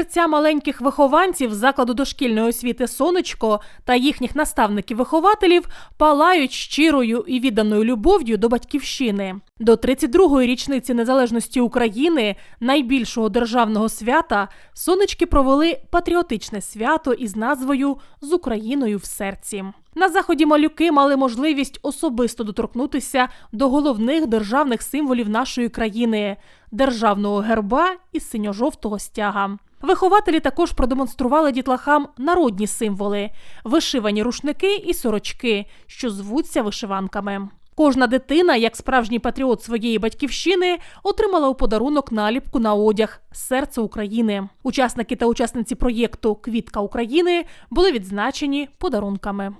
Серця маленьких вихованців закладу дошкільної освіти Сонечко та їхніх наставників-вихователів палають щирою і відданою любов'ю до батьківщини. До 32-ї річниці незалежності України, найбільшого державного свята, сонечки провели патріотичне свято із назвою З Україною в серці. На заході малюки мали можливість особисто доторкнутися до головних державних символів нашої країни державного герба і синьо-жовтого стяга. Вихователі також продемонстрували дітлахам народні символи вишивані рушники і сорочки, що звуться вишиванками. Кожна дитина, як справжній патріот своєї батьківщини, отримала у подарунок наліпку на одяг Серце України. Учасники та учасниці проєкту Квітка України були відзначені подарунками.